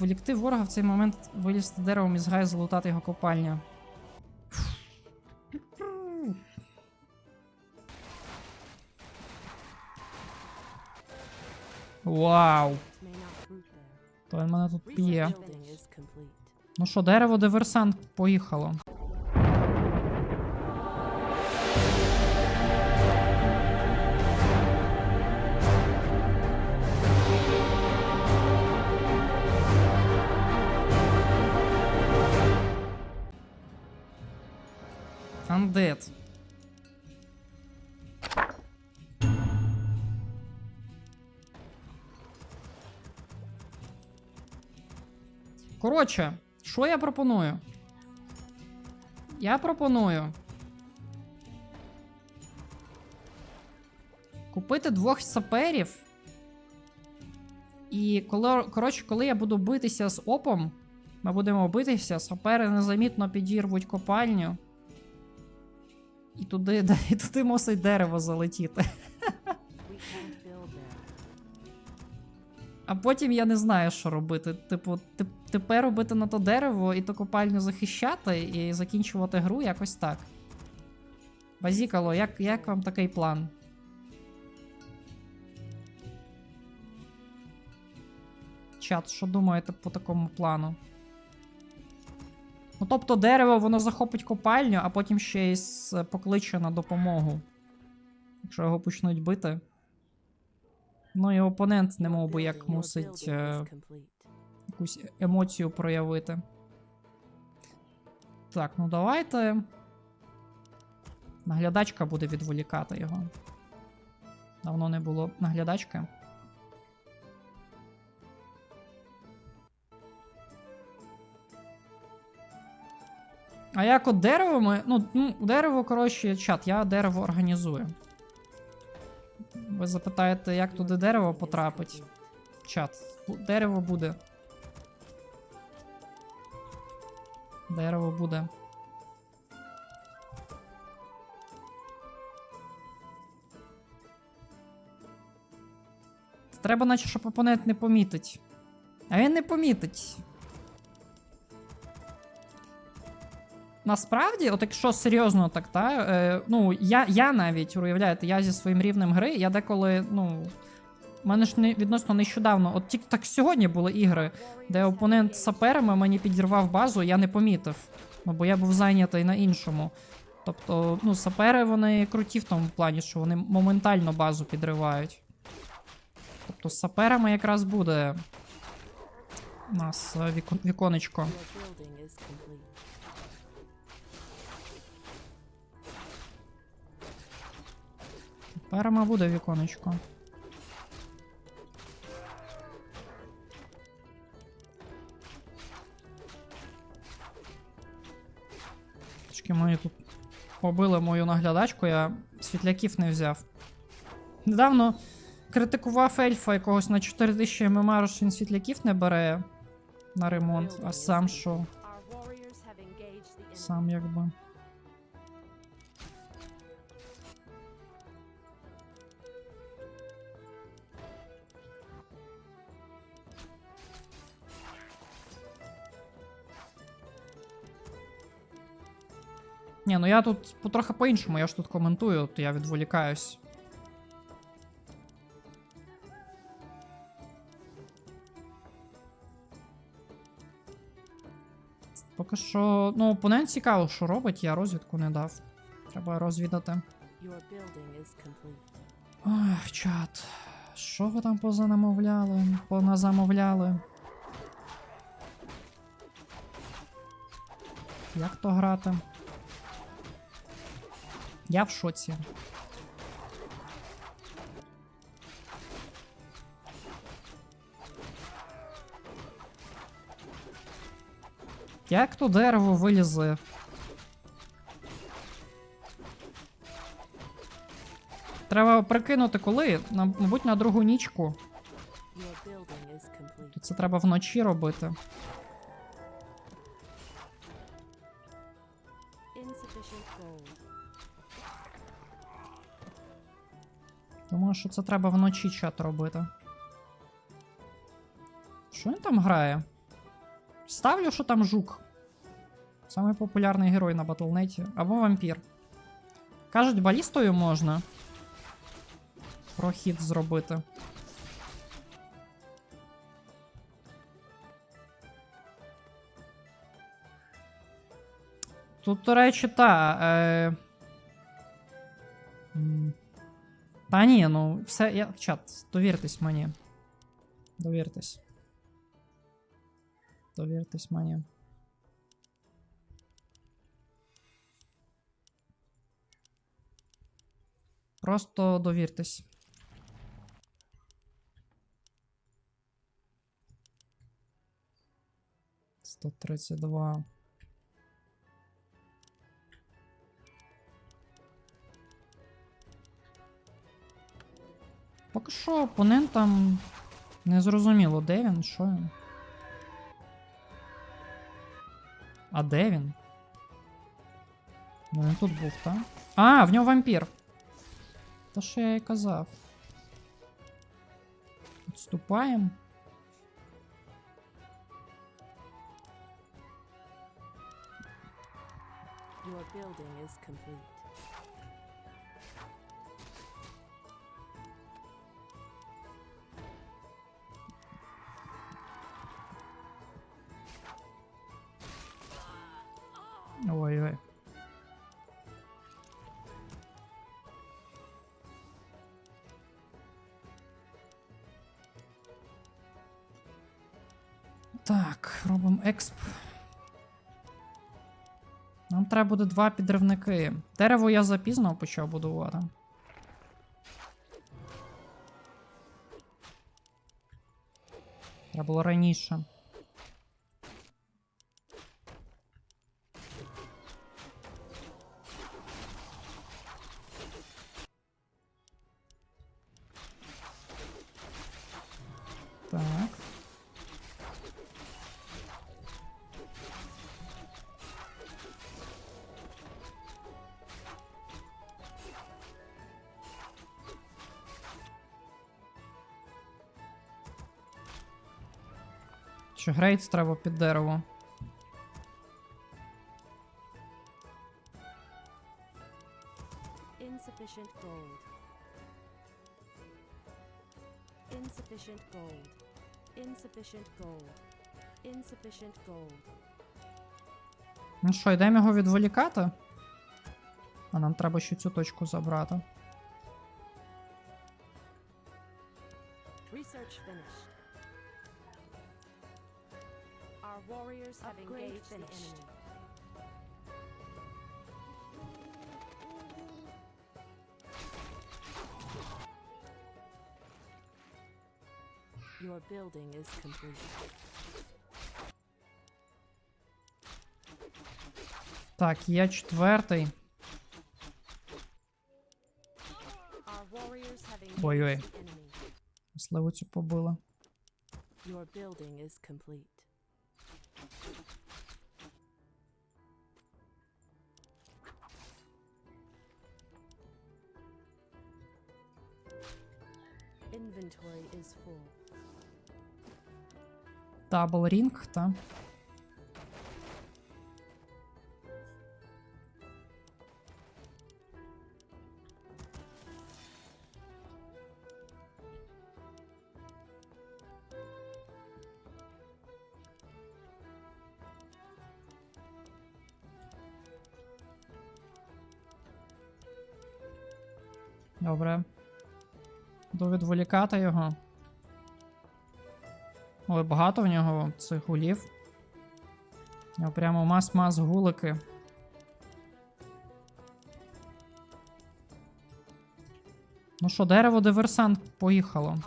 Волікти ворога в цей момент вилізти деревом із гаю, залутати його копальня. Вау! May not fruit there. То він мене тут п'є. Ну що, дерево диверсант поїхало. Undead. Коротше, що я пропоную? Я пропоную. Купити двох саперів. І коли, коротше, коли я буду битися з опом, ми будемо битися, сапери незамітно підірвуть копальню. І туди, і туди мусить дерево залетіти. А потім я не знаю, що робити. Типу, теп- тепер робити на то дерево і ту копальню захищати і закінчувати гру якось так. Базікало, як, як вам такий план? Чат, що думаєте по такому плану? Ну, тобто дерево воно захопить копальню, а потім ще й покличе на допомогу. Якщо його почнуть бити. Ну і опонент не мов би як мусить е, якусь емоцію проявити. Так, ну давайте. Наглядачка буде відволікати його. Давно не було наглядачки. А як от дерево ми. Ну, дерево, коротше, чат, я дерево організую. Ви запитаєте, як туди дерево потрапить? Чат. Дерево буде. Дерево буде. Треба, наче, щоб опонент не помітить. А він не помітить. Насправді, от якщо серйозно так, та, е, ну, я, я навіть, уявляєте, я зі своїм рівнем гри, я деколи, ну. У мене ж не, відносно нещодавно, от тільки так сьогодні були ігри, де опонент саперами мені підірвав базу, я не помітив. Бо я був зайнятий на іншому. Тобто, ну, сапери вони круті в тому плані, що вони моментально базу підривають. Тобто з саперами якраз буде у нас е, віконечко. Complete. Буде віконечко. Трішки мені тут побили мою наглядачку, я світляків не взяв. Недавно критикував ельфа якогось на 4000 ММР, що він світляків не бере на ремонт, а сам що? Сам якби. Ні, ну я тут потрохи по-іншому, я ж тут коментую, то я відволікаюсь. Поки що, ну, опонент цікаво, що робить, я розвідку не дав. Треба розвідати. Ох, чат. Що ви там позанамовляли? Поназамовляли? Як то грати? Я в шоці. Як то дерево вилізе? Треба прикинути коли, мабуть, на другу нічку. Це треба вночі робити. Думаю, що це треба вночі чат робити. Що він там грає? Ставлю, що там жук. Самий популярний герой на батлнеті. Або вампір. Кажуть, балістою можна. Прохід зробити. Тут, до речі, та. Е... Та ні, ну, все, я. Чат, довіртесь мені. Довіртесь. Довіртесь мені. Просто довіртесь. Сто тридцять два. Поки що опонентам не зрозуміло, де він, що він. А де він? Ну, він тут був, так? А, в нього вампір. Та що я і казав. Відступаємо. Your building is complete. Так, робимо експ. Нам треба буде два підривники. Дерево я запізно почав будувати. Треба було раніше. Чи грейд треба під дерево? Insufficient gold. Insufficient gold. Insufficient gold. Insufficient gold. Ну що, йдемо його відволікати? А нам треба ще цю точку забрати. Research finished. warriors have engaged the enemy. Your building is complete. Так, є четвертий. Our warriors have Ой-ой. engaged the enemy. Сливу цю побила. Your building is complete. Дабл рінг, та. Добре. До відволікати його. Ой, багато в нього цих гулів. Я прямо мас-мас гулики. Ну що, дерево диверсант поїхало.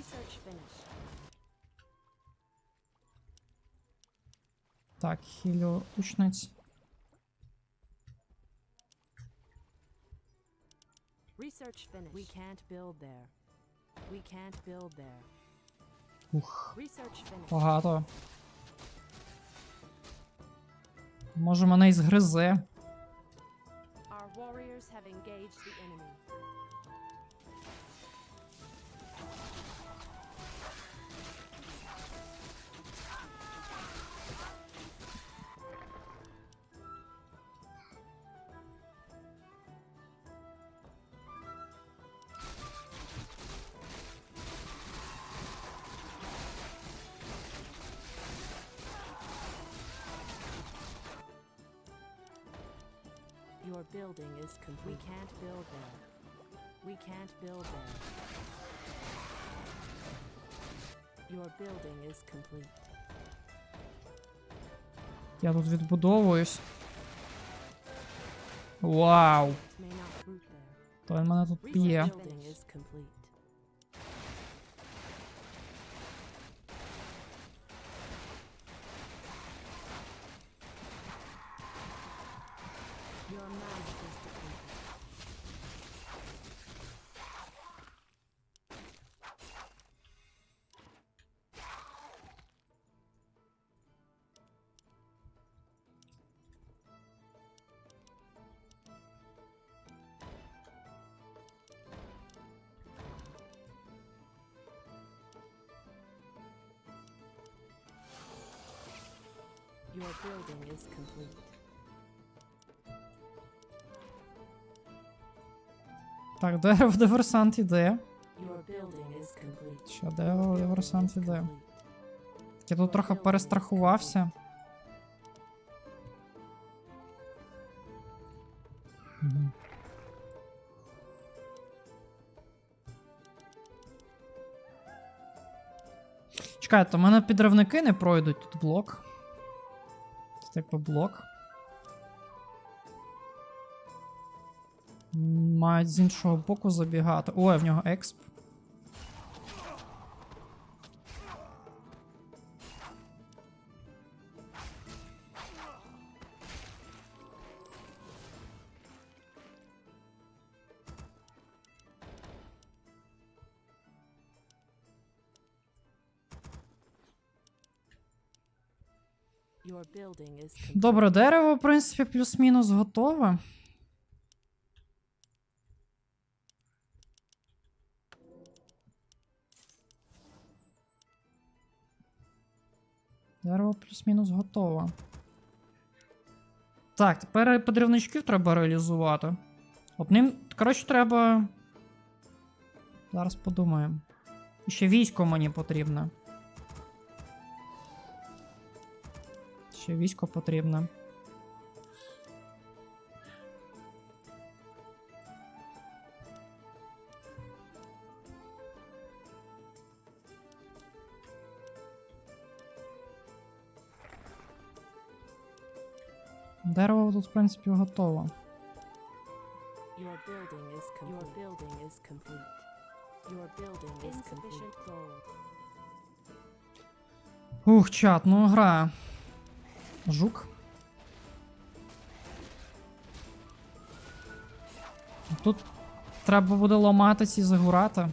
Research finished. Так, хілю учниць. Research finished. We can't build there. We can't build there. Ух. Research finished. Багато. Може мене і згризе. Our warriors have engaged the enemy. building is complete. We can't build there. We can't build there. Your building is complete. Я тут відбудовуюсь. Вау! May not root there. То він мене тут Your п'є. Your building is complete. Так, дерево диверсант іде. Complete. Дерево диверсант іде. Я тут трохи перестрахувався. Мгм. Чекайте, у мене підривники не пройдуть тут блок. Це типу блок. Мають з іншого боку забігати. Ой, в нього експ. Добре, дерево, в принципі, плюс-мінус готове. Дерево плюс-мінус готове. Так, тепер подрівничків треба реалізувати. Одним, коротше, треба. Зараз подумаємо. Ще військо мені потрібне. Ще військо потрібне. Дерево тут, в принципі, готово. Your building is complete. Your building is complete. Your building is Insufficient complete. gold. Ух, чат, ну гра. Жук. Тут треба буде ламати ці загурати.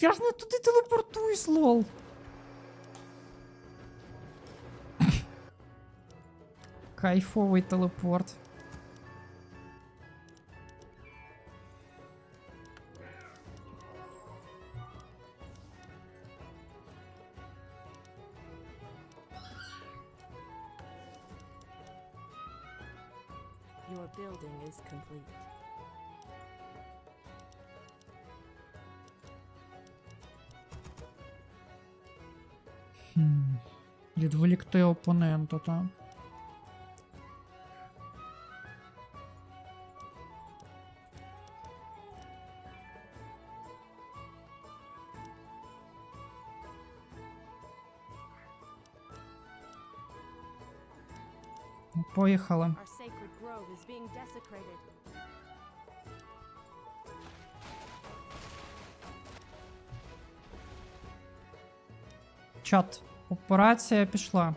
Я ж не туди телепортуюсь, лол. Кайфовий телепорт. Відволікти опонента, так? Ну, Поїхали. Чат. Операція пішла.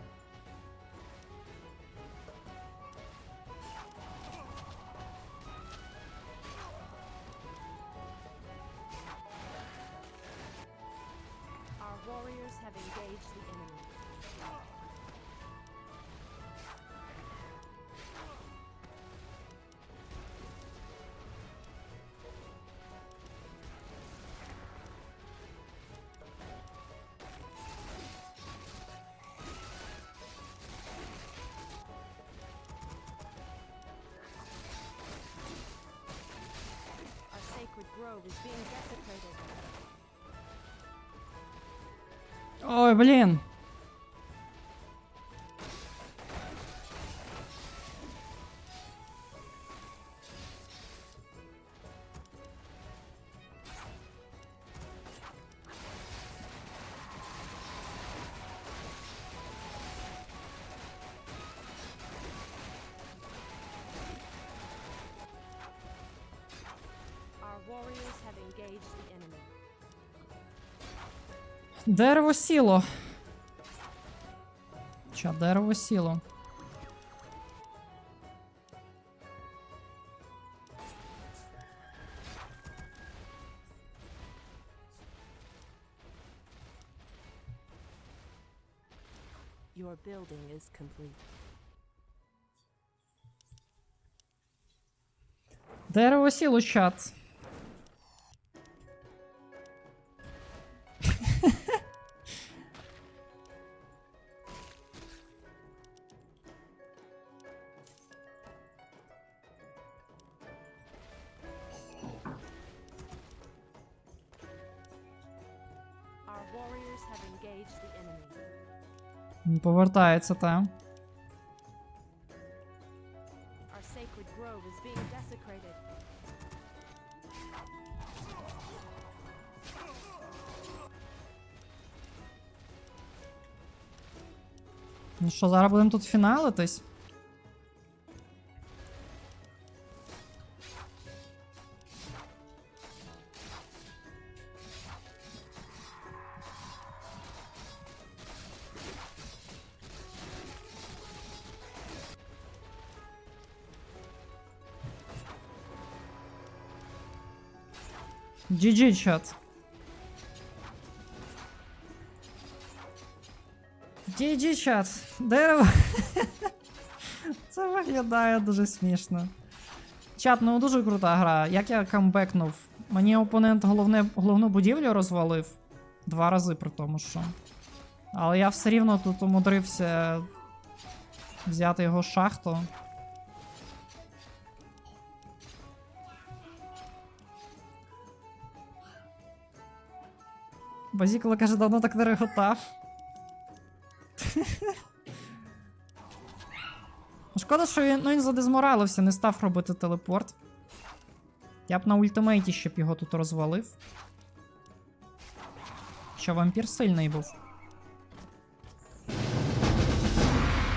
Ой, блін. Дерево сіло. Ча, дерево сіло. Your building is complete. Дерево сіло, чат. Повертається, та. Ну що, зараз будемо тут фіналитись? GG, чат. GG, чат. Дерево. Це виглядає дуже смішно. Чат, ну дуже крута гра. Як я камбекнув? Мені опонент головне, головну будівлю розвалив. Два рази при тому, що. Але я все рівно тут умудрився взяти його шахту. Базікола каже, давно так не реготав. Шкода, що він, ну, він задезморалився, не став робити телепорт. Я б на ультимейті ще б його тут розвалив. Що вампір сильний був.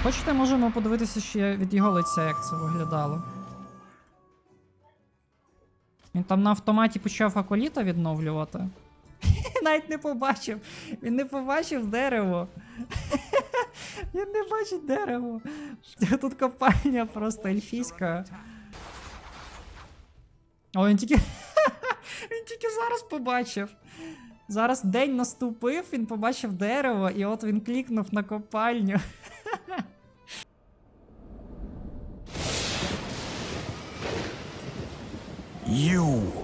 Хочете, можемо подивитися ще від його лиця, як це виглядало. Він там на автоматі почав аколіта відновлювати. Навіть не побачив. Він не побачив дерево. Він не бачить дерево. Тут копальня просто ельфійська. О, він тільки. він тільки зараз побачив. Зараз день наступив, він побачив дерево, і от він клікнув на копальню. You